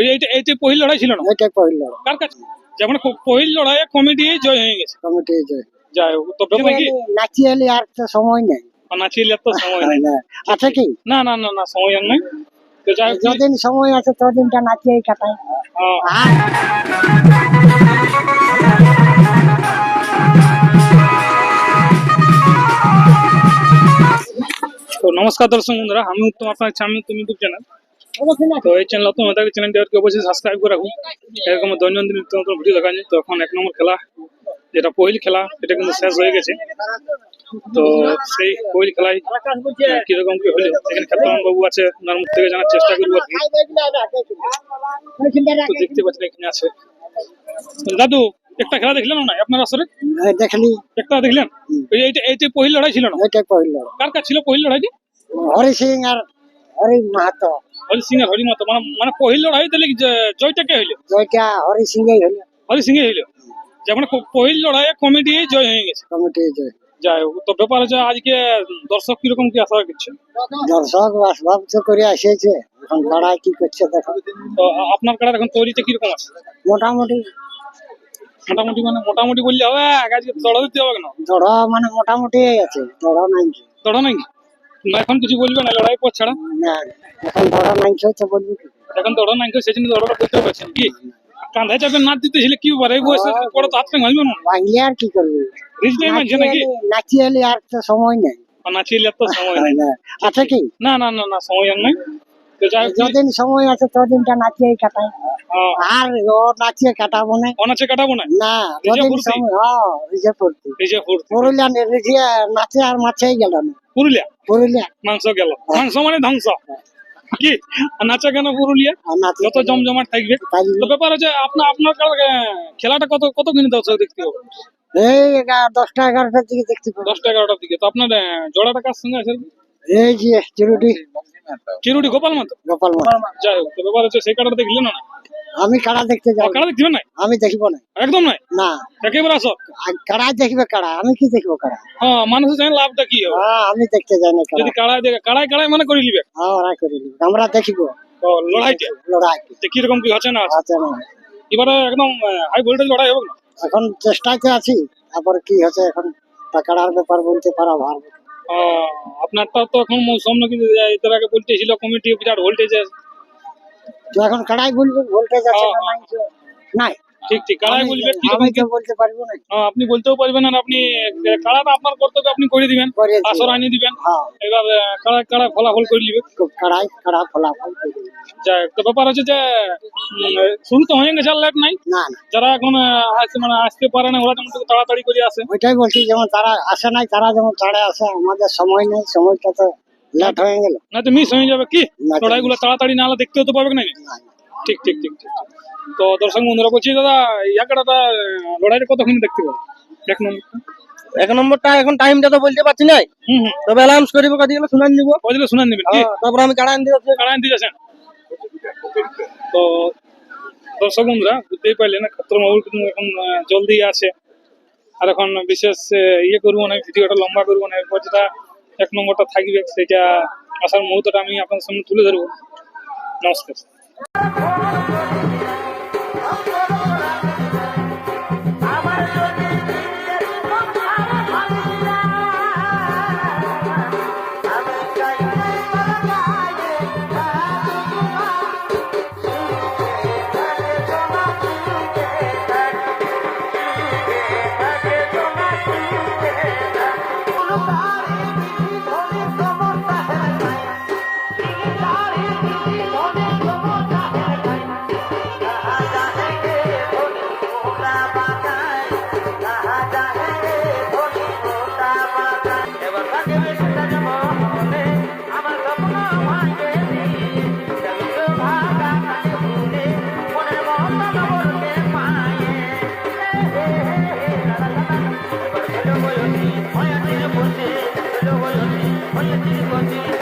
এই এইটা এইটা পহিল লড়াই ছিল না? এটাই পহিল কার কাছে? যেমন পহিল লড়াইয়ে কমিটি জয় হয়ে গেছে। কমিটি যে যাই হোক তো ব্যাপার কি নাচি আর তো সময় নেই। নাচিয়ে তো সময় নেই। আছে কি? না না না না সময় আর নাই। তো যাই যদিন সময় আছে তদিনটা নাচিয়েই কাটাই। হ্যাঁ, তো নমস্কার দর্শক বন্ধুরা আমি উত্তম আপনার আমি উত্তম ইউটিউব চ্যানেল। তো এই চ্যানেল নতুন হয়ে থাকে চ্যানেলটি কি অবশ্যই সাবস্ক্রাইব করে রাখুন। এরকম দৈনন্দিন নিত্য নতুন ভিডিও দেখা যায় তো এখন এক নম্বর খেলা যেটা পহিল খেলা এটা কিন্তু শেষ হয়ে গেছে। তো সেই পহিল খেলায় কীরকম কি হলো? এখানে খ্যাতমান বাবু আছে ওনার মুখ থেকে জানার চেষ্টা করব আর কি। দেখতে পাচ্ছেন এখানে আছে। দাদু একটা খেলা দেখলেন না? আপনার আসরে? এই দেখলি। একটা দেখলেন? এই এইটা এইটা পহিল লড়াই ছিল না? এটাই পহিল লড়াই। কার কার ছিল পহিল লড়াইটি? হরি সিং আর হরি মাহাতো হরি সিং হরি মাতা মানে মানে পহিল লড়াই তাহলে জয়টা কে হইল? জয়টা হরি সিং এই হলো হরি সিং হইল। যেমন ক- পহিল লড়াইয়ে কমিটি জয় হয়ে গেছে। কমিটি যে যাই হোক তো ব্যাপার হচ্ছে আজকে দর্শক কীরকম কি আশা করছে দর্শক বাসভাব তো করে আসিয়েছে? এখন লড়াই কি করছে দেখো। তো আপনার কাছে এখন তৈরিতে কীরকম আছে? মোটামুটি। মোটামুটি মানে মোটামুটি বললে হবে আজকে দড়া দিতে হবে না দড় মানে মোটামুটি আছে দড় নাই। দড়া নাই? এখন কিছু বলবে না লড়াই পর ছাড়া? না এখন দড় নাই তো বলবি? এখন দড়া নাই সেই জন্য দড়াটা করতে পারছেন কি? কাঁধায় চাপে নাচ দিতেছিলে কি ব্যাপার এই বয়সে পরে তো হাত ভেঙে ভাঙবে না ভাঙলে আর কি করবি? রিচ নেই মানছে নাকি? নাচি এলি আর তো সময় নেই। নাচিয়ে তো সময় নাই। আছে কি? না না না না সময় আর নাই। যদিন সময় আছে তদিনটা নাচিয়েই কাটাই। আর ও নাচিয়ে কাটাবো না। অনাচে কাটাবো না? না রিজে যদিন? সময় হ্যাঁ রিজে এই যে ফুর্তি। পুরুলিয়া নাচে আর মাছেই গেল না। পুরুলিয়া? পুরুলিয়া। মাংস গেল। মাংস মানে ধ্বংস। কি? আর নাচা কেন পুরুলিয়া? যত জমজমাট থাকবে। তো ব্যাপার হচ্ছে আপনার আপনার খেলাটা কত কত দর্শক দেখতে হবে? এই দশটা এগারোটার দিকে দেখতে পাবো। দশটা এগারোটার দিকে। তো আপনার জোড়াটা কার সঙ্গে আছে? এই যে চিরুটি। চিরুটি গোপাল মাতো গোপাল মাঠ। যাই হোক তো ব্যাপার হচ্ছে সেই কাটা দেখলেন না? আমি কাড়া দেখতে যাব? কাটা দেখবেন না আমি দেখিব না একদম নাই? না। একেবারে আসো। কাড়া দেখবে কাড়া আমি কি দেখব কাড়া হ্যাঁ মানুষের জানে কি হবে। হ্যাঁ আমি দেখতে যাই না যদি কাড়াই দেখে কাড়াই কাড়াই মানে করে নিবে। হ্যাঁ ওরা করে নিবে। আমরা দেখিব। তো লড়াইটা লড়াই যে কীরকম কি হচ্ছে না আছে? না। এবারে একদম হাই ভোল্টেজ লড়াই হবে না? এখন চেষ্টাতে আছি। তারপর কি হচ্ছে এখন? টাকার ব্যাপার বলতে পারা ভার আপনারটা তো এখন মৌসুম নাকি আগে বলতেছিল কমিটি বিরাট ভোল্টেজ তো এখন কাড়াই বলবে ভোল্টেজ আছে না নাই নাই। ঠিক ঠিক কাড়াই আমি- আমি তো বলতে পারব না। হ্যাঁ, আপনি বলতেও পারবেন আর আপনি কাড়াটা আপনার কর্তব্য আপনি করে দিবেন আসর আনিয়ে দিবেন। হ্যাঁ। এবার কাড়া কাড়া ফলাফল করে নিবে। কাড়াই কাড়া ফলাফল করে দিবে। যাই তো ব্যাপার হচ্ছে যে শুরু তো হয়ে গেছে লেট নাই। না যারা এখন মানে আসতে পারে না ওরা যেমন তাড়াতাড়ি করে আসে। ওইটাই বলছি যেমন তারা আসে নাই তারা যেমন তাড়ে আসে আমাদের সময় নেই সময়টা তো লেট হয়ে গেল। না তো মিস হয়ে যাবে কি? না তো লড়াইগুলো তাড়াতাড়ি না হলে দেখতেও তো পাবে না ঠিক ঠিক ঠিক ঠিক তো দর্শক বন্ধুরা বলছি দাদা ইয়াকাটা লড়াইটা কতক্ষণ দেখতে পাবো? এক নম্বর এক নম্বরটা এখন টাইমটা তো বলতে পারছি না হুম হুম। তবে অ্যালাউন্স করিব কাজে গেলে শুনান নিব। ওইদিকে শুনে নেবেন? কি? তারপর আমি কাড়া আনতে যাচ্ছি। কারা আনতে যাচ্ছেন? তো দর্শক বন্ধুরা বুঝতেই পারলেন খাত্রমাবুল কিন্তু এখন জলদি আছে। আর এখন বিশেষ ইয়ে করব না ভিডিওটা লম্বা করব না। এরপর যেটা এক নম্বরটা থাকবে সেটা আসার মুহূর্তটা আমি আপনার সামনে তুলে ধরবো। নমস্কার। 欢迎进入直播。